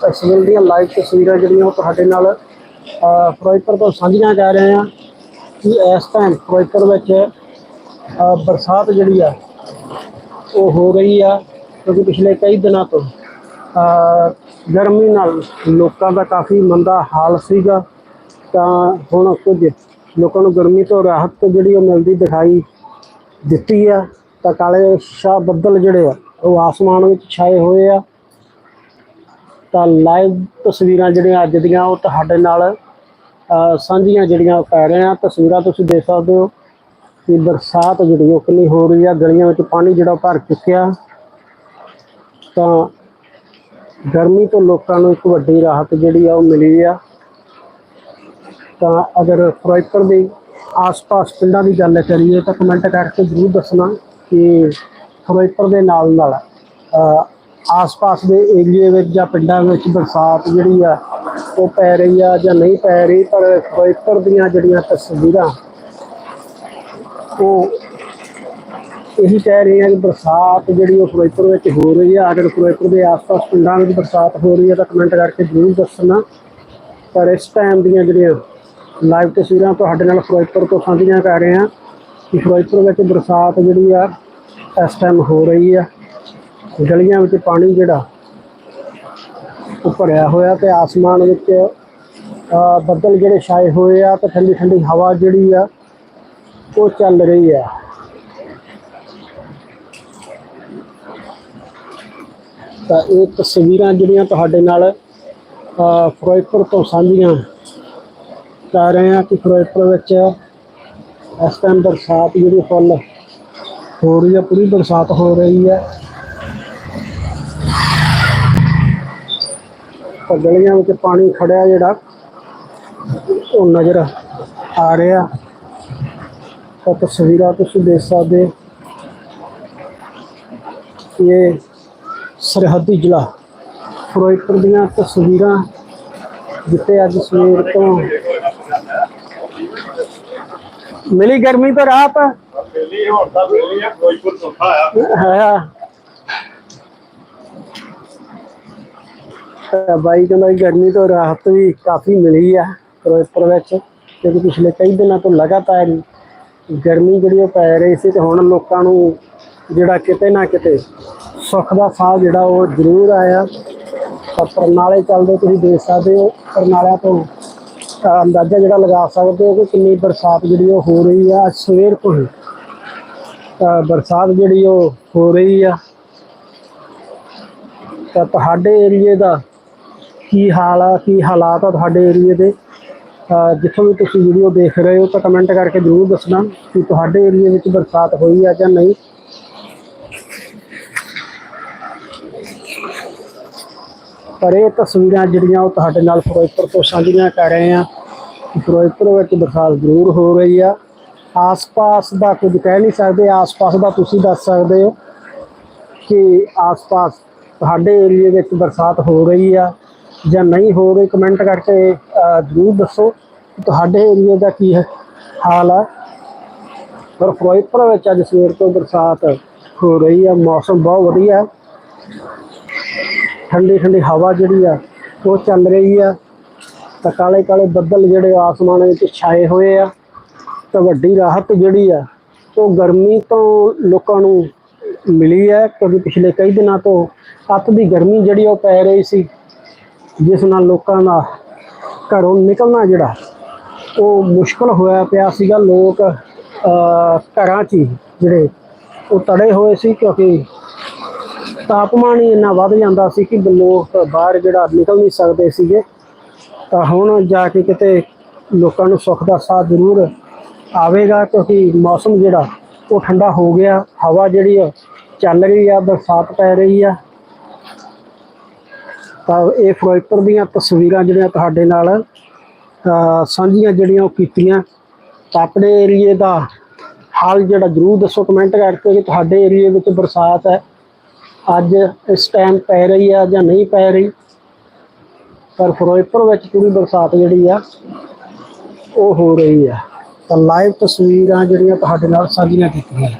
ਇਸ ਵੇਲੇ ਦੀਆਂ ਲਾਈਵ ਤਸਵੀਰਾਂ ਜਿਹੜੀਆਂ ਉਹ ਤੁਹਾਡੇ ਨਾਲ ਫਿਰੋਜ਼ਪੁਰ ਤੋਂ ਸਾਂਝੀਆਂ ਕਰ ਰਹੇ ਹਾਂ ਕਿ ਇਸ ਟਾਈਮ ਫਿਰੋਜ਼ਪੁਰ ਵਿੱਚ ਬਰਸਾਤ ਜਿਹੜੀ ਆ, ਉਹ ਹੋ ਰਹੀ ਆ ਕਿਉਂਕਿ ਪਿਛਲੇ ਕਈ ਦਿਨਾਂ ਤੋਂ ਗਰਮੀ ਨਾਲ ਲੋਕਾਂ ਦਾ ਕਾਫੀ ਮੰਦਾ ਹਾਲ ਸੀਗਾ। ਤਾਂ ਹੁਣ ਕੁਝ ਲੋਕਾਂ ਨੂੰ ਗਰਮੀ ਤੋਂ ਰਾਹਤ ਜਿਹੜੀ ਉਹ ਮਿਲਦੀ ਦਿਖਾਈ ਦਿੱਤੀ ਆ। ਤਾਂ ਕਾਲੇ ਸ਼ਾਹ ਬੱਦਲ ਜਿਹੜੇ ਆ, ਉਹ ਆਸਮਾਨ ਵਿੱਚ ਛਾਏ ਹੋਏ ਆ। ਤਾਂ ਲਾਈਵ ਤਸਵੀਰਾਂ ਜਿਹੜੀਆਂ ਅੱਜ ਦੀਆਂ ਉਹ ਤੁਹਾਡੇ ਨਾਲ ਸਾਂਝੀਆਂ ਜਿਹੜੀਆਂ ਉਹ ਕਰ ਰਹੇ ਆ ਤਸਵੀਰਾਂ ਤੁਸੀਂ ਦੇਖ ਸਕਦੇ ਹੋ ਕਿ ਬਰਸਾਤ ਜਿਹੜੀ ਉਹ ਕਿੰਨੀ ਹੋ ਰਹੀ ਆ, ਗਲੀਆਂ ਵਿੱਚ ਪਾਣੀ ਜਿਹੜਾ ਉਹ ਭਰ ਚੁੱਕਿਆ। ਤਾਂ ਗਰਮੀ ਤੋਂ ਲੋਕਾਂ ਨੂੰ ਇੱਕ ਵੱਡੀ ਰਾਹਤ ਜਿਹੜੀ ਆ ਉਹ ਮਿਲੀ ਆ। ਤਾਂ ਅਗਰ ਫਿਰੋਜ਼ਪੁਰ ਦੇ ਆਸ-ਪਾਸ ਪਿੰਡਾਂ ਦੀ ਗੱਲ ਕਰੀਏ ਤਾਂ ਕਮੈਂਟ ਕਰਕੇ ਜ਼ਰੂਰ ਦੱਸਣਾ ਕਿ ਫਿਰੋਜ਼ਪੁਰ ਦੇ ਨਾਲ ਨਾਲ ਆਸ-ਪਾਸ ਦੇ ਏਰੀਏ ਵਿੱਚ ਜਾਂ ਪਿੰਡਾਂ ਵਿੱਚ ਬਰਸਾਤ ਜਿਹੜੀ ਆ, ਉਹ ਪੈ ਰਹੀ ਆ ਜਾਂ ਨਹੀਂ ਪੈ ਰਹੀ, ਪਰ ਫਿਰੋਜ਼ਪੁਰ ਦੀਆਂ ਜਿਹੜੀਆਂ ਤਸਵੀਰਾਂ, ਉਹ ਇਹੀ ਕਹਿ ਰਹੇ ਆ ਕਿ ਬਰਸਾਤ ਜਿਹੜੀ ਉਹ ਫਿਰੋਜ਼ਪੁਰ ਵਿੱਚ ਹੋ ਰਹੀ ਆ। ਅਗਰ ਫਿਰੋਜ਼ਪੁਰ ਦੇ ਆਸ-ਪਾਸ ਪਿੰਡਾਂ ਵਿੱਚ ਬਰਸਾਤ ਹੋ ਰਹੀ ਹੈ ਤਾਂ ਕਮੈਂਟ ਕਰਕੇ ਜ਼ਰੂਰ ਦੱਸਣਾ। ਪਰ ਇਸ ਟਾਈਮ ਦੀਆਂ ਜਿਹੜੀਆਂ ਲਾਈਵ ਤਸਵੀਰਾਂ ਤੁਹਾਡੇ ਨਾਲ ਫਿਰੋਜ਼ਪੁਰ ਤੋਂ ਸਾਂਝੀਆਂ ਕਰ ਰਹੇ ਹਾਂ ਕਿ ਫਿਰੋਜ਼ਪੁਰ ਵਿੱਚ ਬਰਸਾਤ ਜਿਹੜੀ ਆ, ਇਸ ਟਾਈਮ ਹੋ ਰਹੀ ਆ। ਗਲੀਆਂ ਵਿੱਚ ਪਾਣੀ ਜਿਹੜਾ ਉਹ ਭਰਿਆ ਹੋਇਆ ਤੇ ਆਸਮਾਨ ਵਿੱਚ ਬੱਦਲ ਜਿਹੜੇ ਛਾਏ ਹੋਏ ਆ ਤੇ ਠੰਡੀ ਠੰਡੀ ਹਵਾ ਜਿਹੜੀ ਆ, ਉਹ ਚੱਲ ਰਹੀ ਆ। ਤਾਂ ਇਹ ਤਸਵੀਰਾਂ ਜਿਹੜੀਆਂ ਤੁਹਾਡੇ ਨਾਲ ਫਿਰੋਜ਼ਪੁਰ ਤੋਂ ਸਾਂਝੀਆਂ ਕਰ ਰਹੇ ਹਾਂ ਕਿ ਫਿਰੋਜ਼ਪੁਰ ਵਿੱਚ ਇਸ ਟਾਈਮ ਬਰਸਾਤ ਜਿਹੜੀ ਫੁੱਲ ਹੋ ਰਹੀ ਹੈ ਪੂਰੀ ਬਰਸਾਤ ਹੋ ਰਹੀ ਹੈ ਤਾਂ ਗਲੀਆਂ ਵਿੱਚ ਪਾਣੀ ਖੜਿਆ ਜਿਹੜਾ ਉਹ ਨਜ਼ਰ ਆ ਰਿਹਾ। ਤਾਂ ਤਸਵੀਰਾਂ ਤੁਸੀਂ ਦੇਖ ਸਕਦੇ ਹੋ ਇਹ ਸਰਹੱਦੀ ਜ਼ਿਲ੍ਹਾ ਫਿਰੋਜ਼ਪੁਰ ਦੀਆਂ ਤਸਵੀਰਾਂ ਜਿੱਥੇ ਅੱਜ ਸਵੇਰ ਤੋਂ ਮਿਲੀ ਗਰਮੀ ਤੋਂ ਰਾਹਤ ਹੁਣ ਤਾਂ ਵੇਲੀ ਆ ਫਿਰੋਜ਼ਪੁਰ ਸੁੱਖਾ ਆ। ਤਾਂ ਬਾਈ ਕਹਿੰਦਾ ਵੀ ਗਰਮੀ ਤੋਂ ਰਾਹਤ ਵੀ ਕਾਫੀ ਮਿਲੀ ਆ ਫਿਰੋਜ਼ਪੁਰ ਵਿੱਚ, ਕਿਉਂਕਿ ਪਿਛਲੇ ਕਈ ਦਿਨਾਂ ਤੋਂ ਲਗਾਤਾਰ ਗਰਮੀ ਜਿਹੜੀ ਉਹ ਪੈ ਰਹੀ ਸੀ ਤੇ ਹੁਣ ਲੋਕਾਂ ਨੂੰ ਜਿਹੜਾ ਕਿਤੇ ਨਾ ਕਿਤੇ ਸੁੱਖ ਦਾ ਸਾਹ ਜਿਹੜਾ ਉਹ ਜ਼ਰੂਰ ਆਇਆ। ਤਾਂ ਪਰਨਾਲੇ ਚੱਲਦੇ ਤੁਸੀਂ ਦੇਖ ਸਕਦੇ ਹੋ ਪਰਨਾਲਿਆਂ ਤੋਂ ਅਹ ਅੰਦਾਜ਼ਾ ਜਿਹੜਾ ਲਗਾ ਸਕਦੇ ਹੋ ਕਿ ਕਿੰਨੀ ਬਰਸਾਤ ਜਿਹੜੀ ਉਹ ਹੋ ਰਹੀ ਆ। ਸਵੇਰ ਤੋਂ ਹੀ ਬਰਸਾਤ ਜਿਹੜੀ ਉਹ ਹੋ ਰਹੀ ਆ। ਤਾਂ ਤੁਹਾਡੇ ਏਰੀਏ ਦਾ ਕੀ ਹਾਲ ਆ, ਕੀ ਹਾਲਾਤ ਆ ਤੁਹਾਡੇ ਏਰੀਏ ਦੇ? ਜਿੱਥੋਂ ਵੀ ਤੁਸੀਂ ਵੀਡੀਓ ਦੇਖ ਰਹੇ ਹੋ ਤਾਂ ਕਮੈਂਟ ਕਰਕੇ ਜ਼ਰੂਰ ਦੱਸਣਾ ਕਿ ਤੁਹਾਡੇ ਏਰੀਏ ਵਿੱਚ ਬਰਸਾਤ ਹੋਈ ਆ ਜਾਂ ਨਹੀਂ। ਪਰ ਇਹ ਤਸਵੀਰਾਂ ਜਿਹੜੀਆਂ ਉਹ ਤੁਹਾਡੇ ਨਾਲ ਫਿਰੋਜ਼ਪੁਰ ਤੋਂ ਸਾਂਝੀਆਂ ਕਰ ਰਹੇ ਆ ਫਿਰੋਜ਼ਪੁਰ ਵਿੱਚ ਬਰਸਾਤ ਜ਼ਰੂਰ ਹੋ ਰਹੀ ਆ। ਆਸ-ਪਾਸ ਦਾ ਕੁਝ ਕਹਿ ਨਹੀਂ ਸਕਦੇ, ਆਸ-ਪਾਸ ਦਾ ਤੁਸੀਂ ਦੱਸ ਸਕਦੇ ਹੋ ਕਿ ਆਸ-ਪਾਸ ਤੁਹਾਡੇ ਏਰੀਏ ਵਿੱਚ ਬਰਸਾਤ ਹੋ ਰਹੀ ਆ। ਜਾਂ ਨਹੀਂ ਹੋ ਰਹੇ ਕਮੈਂਟ ਕਰਕੇ ਜ਼ਰੂਰ ਦੱਸੋ ਤੁਹਾਡੇ ਏਰੀਏ ਦਾ ਕੀ ਹਾਲ ਆ। ਪਰ ਫਿਰੋਜ਼ਪੁਰ ਵਿੱਚ ਅੱਜ ਸਵੇਰ ਤੋਂ ਬਰਸਾਤ ਹੋ ਰਹੀ ਆ, ਮੌਸਮ ਬਹੁਤ ਵਧੀਆ। ਠੰਡੀ ਠੰਡੀ ਹਵਾ ਜਿਹੜੀ ਆ, ਉਹ ਚੱਲ ਰਹੀ ਆ। ਤਾਂ ਕਾਲੇ ਕਾਲੇ ਬੱਦਲ ਜਿਹੜੇ ਆਸਮਾਨ ਵਿੱਚ ਛਾਏ ਹੋਏ ਆ, ਤਾਂ ਵੱਡੀ ਰਾਹਤ ਜਿਹੜੀ ਆ, ਉਹ ਗਰਮੀ ਤੋਂ ਲੋਕਾਂ ਨੂੰ ਮਿਲੀ ਹੈ ਕਿਉਂਕਿ ਪਿਛਲੇ ਕਈ ਦਿਨਾਂ ਤੋਂ ਅੱਤ ਦੀ ਗਰਮੀ ਜਿਹੜੀ ਉਹ ਪੈ ਰਹੀ ਸੀ। ਜਿਸ ਨਾਲ ਲੋਕਾਂ ਦਾ ਘਰੋਂ ਨਿਕਲਣਾ ਜਿਹੜਾ, ਉਹ ਮੁਸ਼ਕਲ ਹੋਇਆ ਪਿਆ ਸੀਗਾ। ਲੋਕ ਘਰਾਂ 'ਚ ਹੀ ਜਿਹੜੇ ਉਹ ਤੜੇ ਹੋਏ ਸੀ ਕਿਉਂਕਿ ਤਾਪਮਾਨ ਹੀ ਇੰਨਾ ਵੱਧ ਜਾਂਦਾ ਸੀ ਕਿ ਲੋਕ ਬਾਹਰ ਜਿਹੜਾ ਨਿਕਲ ਨਹੀਂ ਸਕਦੇ ਸੀਗੇ। ਤਾਂ ਹੁਣ ਜਾ ਕੇ ਕਿਤੇ ਲੋਕਾਂ ਨੂੰ ਸੁੱਖ ਦਾ ਸਾਥ ਜ਼ਰੂਰ ਆਵੇਗਾ ਕਿਉਂਕਿ ਮੌਸਮ ਜਿਹੜਾ ਉਹ ਠੰਡਾ ਹੋ ਗਿਆ। ਹਵਾ ਜਿਹੜੀ ਆ ਚੱਲ ਰਹੀ ਆ, ਬਰਸਾਤ ਪੈ ਰਹੀ ਆ। ਤਾਂ ਇਹ ਫਿਰੋਜ਼ਪੁਰ ਦੀਆਂ ਤਸਵੀਰਾਂ ਜਿਹੜੀਆਂ ਤੁਹਾਡੇ ਨਾਲ ਸਾਂਝੀਆਂ ਜਿਹੜੀਆਂ ਉਹ ਕੀਤੀਆਂ। ਤਾਂ ਆਪਣੇ ਏਰੀਏ ਦਾ ਹਾਲ ਜਿਹੜਾ ਜ਼ਰੂਰ ਦੱਸੋ ਕਮੈਂਟ ਕਰਕੇ ਕਿ ਤੁਹਾਡੇ ਏਰੀਏ ਵਿੱਚ ਬਰਸਾਤ ਹੈ। ਅੱਜ ਇਸ ਟਾਈਮ ਪੈ ਰਹੀ ਹੈ ਜਾਂ ਨਹੀਂ ਪੈ ਰਹੀ? ਪਰ ਫਿਰੋਜ਼ਪੁਰ ਵਿੱਚ ਪੂਰੀ ਬਰਸਾਤ ਜਿਹੜੀ ਆ, ਉਹ ਹੋ ਰਹੀ ਆ। ਤਾਂ ਲਾਈਵ ਤਸਵੀਰਾਂ ਜਿਹੜੀਆਂ ਤੁਹਾਡੇ ਨਾਲ ਸਾਂਝੀਆਂ ਕੀਤੀਆਂ।